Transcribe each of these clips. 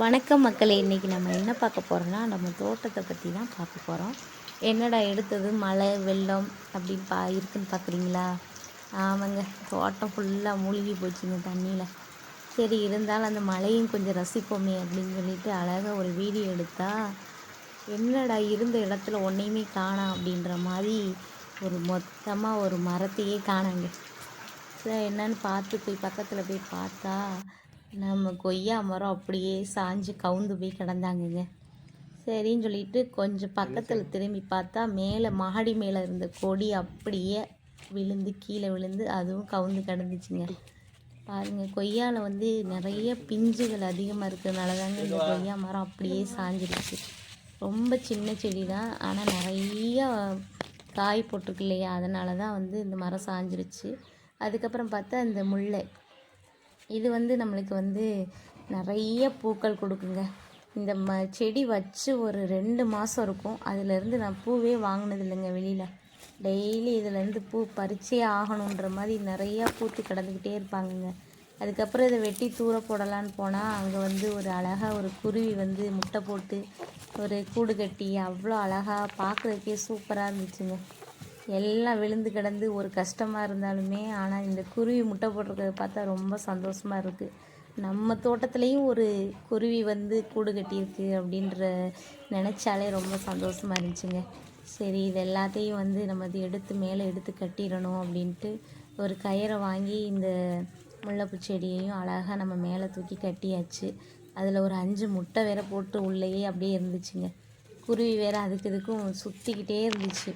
வணக்கம் மக்களை இன்றைக்கி நம்ம என்ன பார்க்க போகிறோம்னா நம்ம தோட்டத்தை பற்றி தான் பார்க்க போகிறோம் என்னடா எடுத்தது? மழை வெள்ளம் அப்படின்னு பா இருக்குன்னு பார்க்குறீங்களா? ஆமாங்க தோட்டம் ஃபுல்லாக மூழ்கி போச்சுங்க தண்ணியில். சரி இருந்தாலும் அந்த மழையும் கொஞ்சம் ரசிப்போமே அப்படின்னு சொல்லிட்டு அழகாக ஒரு வீடியோ எடுத்தா என்னடா இருந்த இடத்துல ஒன்றையுமே காணாம் அப்படின்ற மாதிரி ஒரு மொத்தமாக ஒரு மரத்தையே காணாங்க. சார் என்னன்னு பார்த்து போய் பக்கத்தில் போய் பார்த்தா நம்ம கொய்யா மரம் அப்படியே சாஞ்சு கவுந்து போய் கிடந்தாங்கங்க. சரின்னு சொல்லிட்டு கொஞ்சம் பக்கத்தில் திரும்பி பார்த்தா மேலே மாடி மேலே இருந்த கொடி அப்படியே விழுந்து கீழே விழுந்து அதுவும் கவுந்து கிடந்துச்சுங்க. பாருங்க கொய்யாவில் வந்து நிறைய பிஞ்சுகள் அதிகமாக இருக்கிறதுனால தாங்க இந்த கொய்யா மரம் அப்படியே சாஞ்சிருச்சு. ரொம்ப சின்ன செடி தான். ஆனால் நிறைய காய் போட்டிருக்கு இல்லையா? அதனால தான் வந்து இந்த மரம் சாஞ்சிருச்சு. அதுக்கப்புறம் பார்த்தா இந்த முல்லை. இது வந்து நம்மளுக்கு வந்து நிறைய பூக்கள் கொடுக்குங்க. இந்த ம செடி வச்சு ஒரு ரெண்டு மாதம் இருக்கும். அதுலேருந்து நான் பூவே வாங்கினது இல்லைங்க வெளியில். டெய்லி இதுலேருந்து பூ பறிச்சே ஆகணுன்ற மாதிரி நிறையா பூத்து கிடந்துக்கிட்டே இருப்பாங்கங்க. அதுக்கப்புறம் இதை வெட்டி தூர போடலான்னு போனால் அங்கே வந்து ஒரு அழகாக ஒரு குருவி வந்து முட்டை போட்டு ஒரு கூடு கட்டி அவ்வளோ அழகாக பார்க்குறதுக்கே சூப்பராக இருந்துச்சுங்க. எல்லாம் விழுந்து கிடந்து ஒரு கஷ்டமாக இருந்தாலுமே ஆனால் இந்த குருவி முட்டை போட்டிருக்கிறத பார்த்தா ரொம்ப சந்தோஷமாக இருக்குது நம்ம தோட்டத்துலேயும் ஒரு குருவி வந்து கூடு கட்டியிருக்கு அப்படின்ற நினச்சாலே ரொம்ப சந்தோஷமாக இருந்துச்சுங்க. சரி இது எல்லாத்தையும் வந்து நம்ம அது எடுத்து மேலே எடுத்து கட்டிடணும் அப்படின்ட்டு ஒரு கயிறை வாங்கி இந்த முல்லைப்பூ செடியையும் அழகாக நம்ம மேலே தூக்கி கட்டியாச்சு. அதில் ஒரு அஞ்சு முட்டை வேற போட்டு உள்ளேயே அப்படியே இருந்துச்சுங்க. குருவி வேற அதுக்கு இதுக்கும் சுற்றிக்கிட்டே இருந்துச்சு.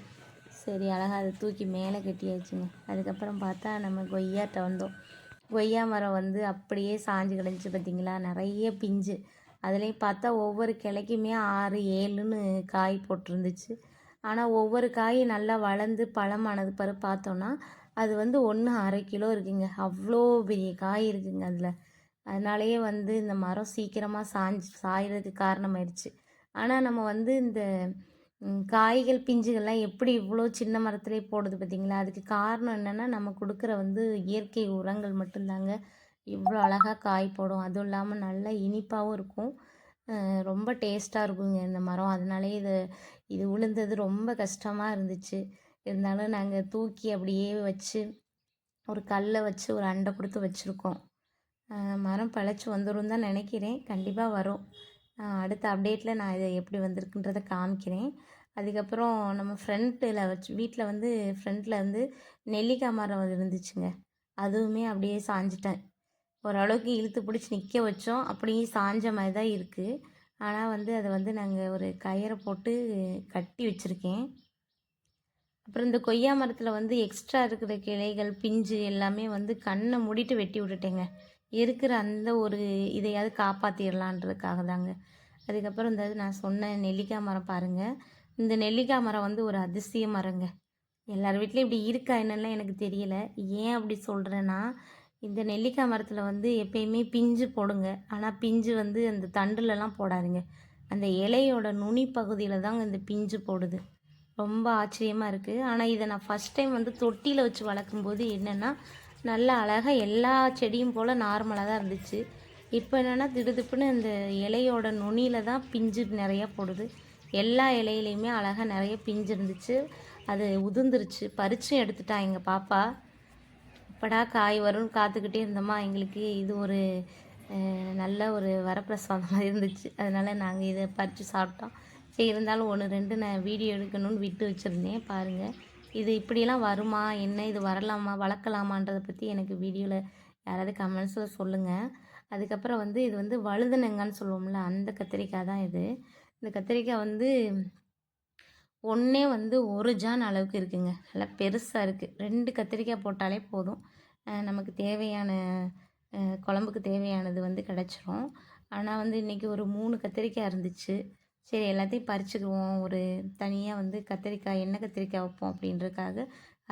சரி அழகாக அதை தூக்கி மேலே கட்டியாச்சுங்க. அதுக்கப்புறம் பார்த்தா நம்ம கொய்யாட்ட வந்தோம். கொய்யா மரம் வந்து அப்படியே சாஞ்சு கிடந்துச்சு பார்த்தீங்களா? நிறைய பிஞ்சு. அதுலேயும் பார்த்தா ஒவ்வொரு கிளைக்குமே ஆறு ஏழுன்னு காய் போட்டிருந்துச்சு. ஆனால் ஒவ்வொரு காய் நல்லா வளர்ந்து பழமானது பிற பார்த்தோன்னா அது வந்து ஒன்று அரை கிலோ இருக்குங்க. அவ்வளோ பெரிய காய் இருக்குங்க அதில். அதனாலேயே வந்து இந்த மரம் சீக்கிரமாக சாஞ்சு சாயறதுக்கு காரணமாயிடுச்சு. ஆனால் நம்ம வந்து இந்த காய்கள் பிஞ்சுகள்லாம் எப்படி இவ்வளோ சின்ன மரத்துலேயே போடுது பார்த்தீங்களா? அதுக்கு காரணம் என்னென்னா நம்ம கொடுக்குற வந்து இயற்கை உரங்கள் மட்டும்தாங்க. இவ்வளோ அழகாக காய் போடும். அதுவும் இல்லாமல் நல்லா இனிப்பாகவும் இருக்கும். ரொம்ப டேஸ்ட்டாக இருக்குங்க இந்த மரம். அதனாலேயே இது இது விழுந்தது ரொம்ப கஷ்டமாக இருந்துச்சு. இருந்தாலும் நாங்கள் தூக்கி அப்படியே வச்சு ஒரு கல்லை வச்சு ஒரு அண்டை கொடுத்து வச்சுருக்கோம். மரம் பழச்சி வந்துடும் தான் நினைக்கிறேன். கண்டிப்பாக வரும். அடுத்த அப்டேட்டில் நான் இதை எப்படி வந்திருக்குன்றதை காமிக்கிறேன். அதுக்கப்புறம் நம்ம ஃப்ரண்ட்டில் வச்சு வீட்டில் வந்து ஃப்ரண்ட்டில் வந்து நெல்லிக்காய் மரம் இருந்துச்சுங்க. அதுவுமே அப்படியே சாஞ்சிட்டேன். ஓரளவுக்கு இழுத்து பிடிச்சி நிற்க வச்சோம். அப்படியே சாஞ்ச மாதிரி தான் இருக்குது ஆனால் வந்து அதை வந்து நாங்கள் ஒரு கயிறை போட்டு கட்டி வச்சுருக்கேன். அப்புறம் இந்த கொய்யா மரத்தில் வந்து எக்ஸ்ட்ரா இருக்கிற கிளைகள் பிஞ்சு எல்லாமே வந்து கண்ணை மூடிட்டு வெட்டி விட்டுட்டேங்க. இருக்கிற அந்த ஒரு இதையாவது காப்பாற்றிடலான்றதுக்காக தாங்க. அதுக்கப்புறம் இந்த நான் சொன்ன நெல்லிக்காய் மரம் பாருங்கள் இந்த நெல்லிக்காய் மரம் வந்து ஒரு அதிசய மரங்க. எல்லார் வீட்லேயும் இப்படி இருக்கா என்னெல்லாம் எனக்கு தெரியல. ஏன் அப்படி சொல்கிறேன்னா இந்த நெல்லிக்காய் மரத்தில் வந்து எப்பயுமே பிஞ்சு போடுங்க. ஆனால் பிஞ்சு வந்து அந்த தண்டுலலாம் போடாதுங்க. அந்த இலையோட நுனி பகுதியில் தாங்க இந்த பிஞ்சு போடுது. ரொம்ப ஆச்சரியமாக இருக்குது ஆனால் இதை நான் ஃபஸ்ட் டைம் வந்து தொட்டியில் வச்சு வளர்க்கும்போது என்னென்னா நல்ல அழகாக எல்லா செடியும் போல் நார்மலாக தான் இருந்துச்சு. இப்போ என்னென்னா திடுதிப்புன்னு இந்த இலையோட நுனியில் தான் பிஞ்சு நிறையா போடுது. எல்லா இலையிலையுமே அழகாக நிறைய பிஞ்சு இருந்துச்சு. அது உதிர்ந்துருச்சு. பறிச்சும் எடுத்துட்டான் எங்கள் பாப்பா. இப்படா காய் வரும்னு காத்துக்கிட்டே இருந்தோமா எங்களுக்கு இது ஒரு நல்ல ஒரு வரப்பிரசாதமாக இருந்துச்சு. அதனால் நாங்கள் இதை பறித்து சாப்பிட்டோம். சரி இருந்தாலும் ஒன்று ரெண்டு நான் வீடியோ எடுக்கணும்னு விட்டு வச்சுருந்தேன். பாருங்கள் இது இப்படியெல்லாம் வருமா? என்ன இது வரலாமா? வளர்க்கலாமான்றதை பற்றி எனக்கு வீடியோவில் யாராவது கமெண்ட்ஸில் சொல்லுங்கள் அதுக்கப்புறம் வந்து இது வந்து வழுதுனங்கன்னு சொல்லுவோம்ல அந்த கத்திரிக்காய் தான் இது. இந்த கத்திரிக்காய் வந்து ஒன்றே வந்து ஒரு ஜான் அளவுக்கு இருக்குங்க. நல்லா பெருசாக இருக்குது ரெண்டு கத்திரிக்காய் போட்டாலே போதும். நமக்கு தேவையான குழம்புக்கு தேவையானது வந்து கிடச்சிரும். ஆனால் வந்து இன்றைக்கி ஒரு மூணு கத்திரிக்காய் இருந்துச்சு. சரி எல்லாத்தையும் பறிச்சுக்குவோம். ஒரு தனியாக வந்து கத்திரிக்காய் எண்ணெய் கத்திரிக்காய் வைப்போம் அப்படின்றதுக்காக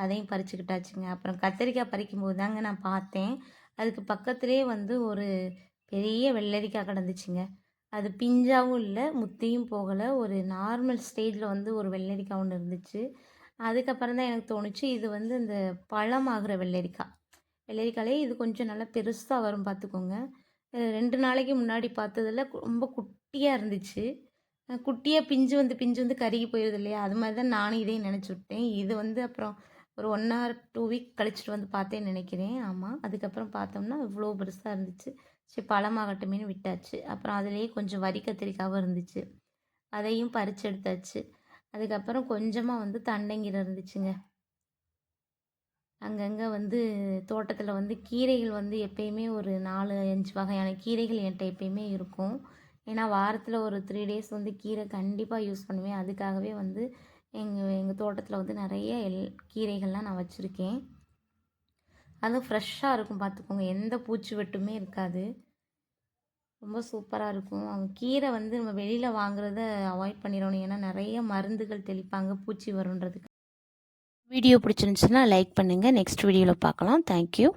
அதையும் பறிச்சுக்கிட்டாச்சுங்க. அப்புறம் கத்திரிக்காய் பறிக்கும்போது தாங்க நான் பார்த்தேன். அதுக்கு பக்கத்துலேயே வந்து ஒரு பெரிய வெள்ளரிக்காய் கிடந்துச்சுங்க. அது பிஞ்சாவும் இல்லை முத்தியும் போகலை. ஒரு நார்மல் ஸ்டேஜில் வந்து ஒரு வெள்ளரிக்காய் ஒன்று இருந்துச்சு. அதுக்கப்புறம் தான் எனக்கு தோணுச்சு இது வந்து இந்த பழமாகிற வெள்ளரிக்காய். வெள்ளரிக்காலே இது கொஞ்சம் நல்லா பெருசாக வரும் பார்த்துக்கோங்க. ரெண்டு நாளைக்கு முன்னாடி பார்த்ததுல ரொம்ப குட்டியாக இருந்துச்சு. குட்டியாக பிஞ்சு வந்து பிஞ்சு வந்து கருகி போயிடுது இல்லையா? அது மாதிரி தான் நானும் இதையும் நினச்சி விட்டேன். இது வந்து அப்புறம் ஒரு ஒன் ஹவர் டூ வீக் கழிச்சிட்டு வந்து பார்த்தேன்னு நினைக்கிறேன். ஆமாம் அதுக்கப்புறம் பார்த்தோம்னா இவ்வளோ பெருசாக இருந்துச்சு. சரி பழமாகட்டுமேனு விட்டாச்சு. அப்புறம் அதுலேயே கொஞ்சம் வரி கத்திரிக்காவும் இருந்துச்சு. அதையும் பறிச்சு எடுத்தாச்சு. அதுக்கப்புறம் கொஞ்சமாக வந்து தண்டங்கீரை இருந்துச்சுங்க. அங்கங்கே வந்து தோட்டத்தில் வந்து கீரைகள் வந்து எப்பயுமே ஒரு நாலு அஞ்சு வகையான கீரைகள் என்கிட்ட எப்பயுமே இருக்கும். ஏன்னா வாரத்தில் ஒரு த்ரீ டேஸ் வந்து கீரை கண்டிப்பாக யூஸ் பண்ணுவேன். அதுக்காகவே வந்து எங்கள் எங்கள் தோட்டத்தில் வந்து நிறைய எல் கீரைகள்லாம் நான் வச்சுருக்கேன். அதுவும் ஃப்ரெஷ்ஷாக இருக்கும் பார்த்துக்கோங்க. எந்த பூச்சி வெட்டுமே இருக்காது. ரொம்ப சூப்பராக இருக்கும். அவங்க கீரை வந்து நம்ம வெளியில் வாங்குறத அவாய்ட் பண்ணிடணும். ஏன்னா நிறைய மருந்துகள் தெளிப்பாங்க பூச்சி வருன்றதுக்கு வீடியோ பிடிச்சிருந்துச்சுன்னா லைக் பண்ணுங்கள் நெக்ஸ்ட் வீடியோவில் பார்க்கலாம். Thank you